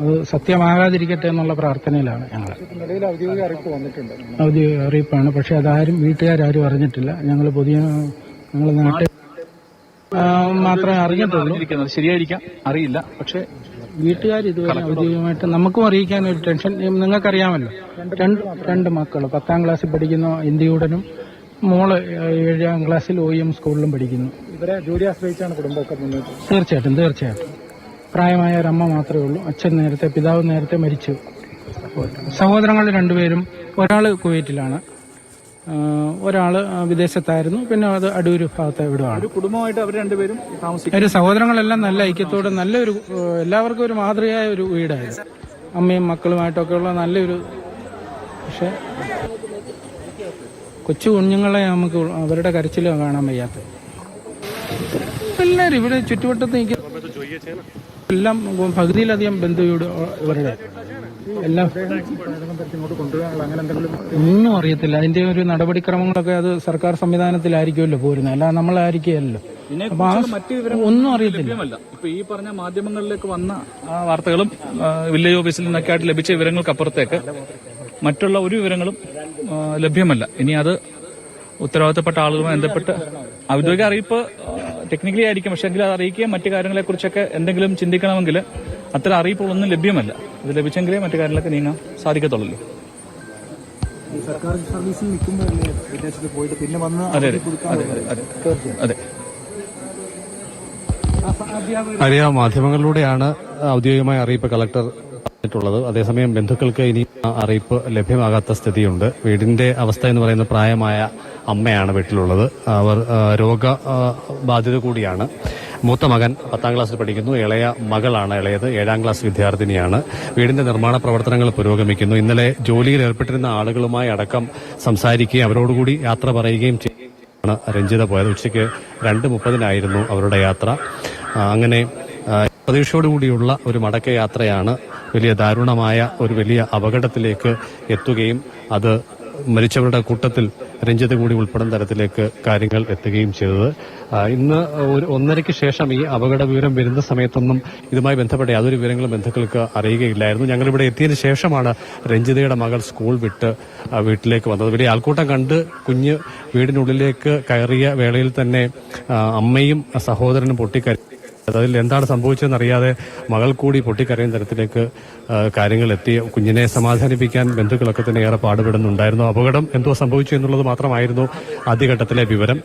അത് സത്യമാകാതിരിക്കട്ടെ എന്നുള്ള പ്രാർത്ഥനയിലാണ് ഞങ്ങൾ. ഔദ്യോഗിക അറിയിപ്പാണ്. പക്ഷെ അതാരും വീട്ടുകാരും അറിഞ്ഞിട്ടില്ല. ഞങ്ങൾ പുതിയ ഞങ്ങൾ നാട്ടിൽ മാത്രമേ അറിഞ്ഞിട്ടുള്ളൂ ശരിയായിരിക്കാം. അറിയില്ല. പക്ഷെ വീട്ടുകാർ ഇതുവരെ ഔദ്യോഗികമായിട്ട് നമുക്കും അറിയിക്കാൻ ഒരു ടെൻഷൻ. നിങ്ങൾക്കറിയാമല്ലോ. രണ്ട് രണ്ട് മക്കൾ പത്താം ക്ലാസ്സിൽ പഠിക്കുന്ന ഇന്ത്യയുടനും മോൾ ഏഴാം ക്ലാസ്സിൽ ഒ എം സ്കൂളിലും പഠിക്കുന്നു. ഇവരെ ജോലി ആശ്രയിച്ചാണ് കുടുംബമൊക്കെ തീർച്ചയായിട്ടും തീർച്ചയായിട്ടും. പ്രായമായ ഒരമ്മ മാത്രമേ ഉള്ളൂ. അച്ഛൻ നേരത്തെ പിതാവ് നേരത്തെ മരിച്ചു. സഹോദരങ്ങൾ രണ്ടുപേരും ഒരാൾ കുവൈറ്റിലാണ്. ഒരാൾ വിദേശത്തായിരുന്നു. പിന്നെ അത് അടൂർ ഭാഗത്ത് ഇവിടെയാണ് കുടുംബമായിട്ട് അവർ രണ്ടുപേരും താമസിക്കും ഒരു സഹോദരങ്ങളെല്ലാം നല്ല ഐക്യത്തോടെ നല്ലൊരു എല്ലാവർക്കും ഒരു മാതൃകയായ ഒരു വീടായിരുന്നു. അമ്മയും മക്കളുമായിട്ടൊക്കെയുള്ള നല്ലൊരു പക്ഷെ കൊച്ചു കുഞ്ഞുങ്ങളെ നമുക്ക് അവരുടെ കരച്ചിലും കാണാൻ വയ്യാത്ത. എല്ലാവരും ഇവിടെ ചുറ്റുവട്ടത്ത് നിൽക്കുന്ന എല്ലാം പകുതിയിലധികം ബന്ധു വീട് ഇവരുടെ. എല്ലാം ഒന്നും അറിയത്തില്ല. അതിന്റെ ഒരു നടപടിക്രമങ്ങളൊക്കെ അത് സർക്കാർ സംവിധാനത്തിലായിരിക്കുമല്ലോ പോരുന്നത്. അല്ല നമ്മളായിരിക്കുമല്ലോ അപ്പൊ ഒന്നും അറിയത്തില്ല. ഇപ്പൊ ഈ പറഞ്ഞ മാധ്യമങ്ങളിലേക്ക് വന്ന ആ വാർത്തകളും വില്ലേജ് ഓഫീസിൽ നിന്നൊക്കെ ആയിട്ട് ലഭിച്ച വിവരങ്ങൾക്കപ്പുറത്തേക്ക് മറ്റുള്ള ഒരു വിവരങ്ങളും ലഭ്യമല്ല. ഇനി അത് ഉത്തരവാദിത്തപ്പെട്ട ആളുകളുമായി ബന്ധപ്പെട്ട് ഔദ്യോഗിക അറിയിപ്പ് ടെക്നിക്കലി ആയിരിക്കും പക്ഷെ എങ്കിലും അത് അറിയിക്കുകയും മറ്റു കാര്യങ്ങളെക്കുറിച്ചൊക്കെ എന്തെങ്കിലും ചിന്തിക്കണമെങ്കിൽ അത്തരം അറിയിപ്പുകളൊന്നും ലഭ്യമല്ല. ഇത് ലഭിച്ചെങ്കിലേ മറ്റു കാര്യങ്ങളൊക്കെ നീങ്ങാൻ സാധിക്കത്തുള്ളൂ. സർക്കാർ സർവീസിൽ വിദേശത്ത് പോയിട്ട് പിന്നെ വന്ന് അതെ അതെ. അതെ അതെ. അതെ. മാധ്യമങ്ങളിലൂടെയാണ് ഔദ്യോഗികമായ അറിയിപ്പ് കളക്ടർ ിട്ടുള്ളത് അതേസമയം ബന്ധുക്കൾക്ക് ഇനി അറിയിപ്പ് ലഭ്യമാകാത്ത സ്ഥിതിയുണ്ട്. വീടിന്റെ അവസ്ഥ എന്ന് പറയുന്ന പ്രായമായ അമ്മയാണ് വീട്ടിലുള്ളത്. അവർ രോഗബാധിത രോഗ ബാധിത കൂടിയാണ്. മൂത്ത മകൻ പത്താം ക്ലാസ്സിൽ പഠിക്കുന്നു. ഇളയ മകളാണ് ഇളയത്. ഏഴാം ക്ലാസ് വിദ്യാർത്ഥിനിയാണ്. വീടിന്റെ നിർമ്മാണ പ്രവർത്തനങ്ങൾ പുരോഗമിക്കുന്നു. ഇന്നലെ ജോലിയിൽ ഏർപ്പെട്ടിരുന്ന ആളുകളുമായി അടക്കം സംസാരിക്കുകയും അവരോടുകൂടി യാത്ര പറയുകയും ചെയ്യുകയാണ് രഞ്ജിത പോയത്. ഉച്ചയ്ക്ക് രണ്ട് മുപ്പതിനായിരുന്നു അവരുടെ യാത്ര. അങ്ങനെ പ്രതീക്ഷയോടുകൂടിയുള്ള ഒരു മടക്ക യാത്രയാണ് വലിയ ദാരുണമായ ഒരു വലിയ അപകടത്തിലേക്ക് എത്തുകയും അത് മരിച്ചവരുടെ കൂട്ടത്തിൽ രഞ്ജിത്ത് കൂടി ഉൾപ്പെടുന്ന തരത്തിലേക്ക് കാര്യങ്ങൾ എത്തുകയും ചെയ്തത്. ഇന്ന് ഒരു ഒന്നരയ്ക്ക് ശേഷം ഈ അപകട വിവരം വരുന്ന സമയത്തൊന്നും ഇതുമായി ബന്ധപ്പെട്ട യാതൊരു വിവരങ്ങളും ബന്ധുക്കൾക്ക് അറിയുകയില്ലായിരുന്നു. ഞങ്ങളിവിടെ എത്തിയതിന് ശേഷമാണ് രഞ്ജിതയുടെ മകൾ സ്കൂൾ വിട്ട് വീട്ടിലേക്ക് വന്നത്. വലിയ ആൾക്കൂട്ടം കണ്ട് കുഞ്ഞ് വീടിനുള്ളിലേക്ക് കയറിയ വേളയിൽ തന്നെ അമ്മയും സഹോദരനും പൊട്ടിക്കരി അതിൽ എന്താണ് സംഭവിച്ചതെന്ന് അറിയാതെ മകൾ കൂടി പൊട്ടിക്കരയുന്ന തരത്തിലേക്ക് കാര്യങ്ങൾ എത്തി കുഞ്ഞിനെ സമാധാനിപ്പിക്കാൻ ബന്ധുക്കളൊക്കെ തന്നെ ഏറെ പാടുപെടുന്നുണ്ടായിരുന്നു. അപകടം എന്തോ സംഭവിച്ചു എന്നുള്ളത് മാത്രമായിരുന്നു ആദ്യഘട്ടത്തിലെ വിവരം.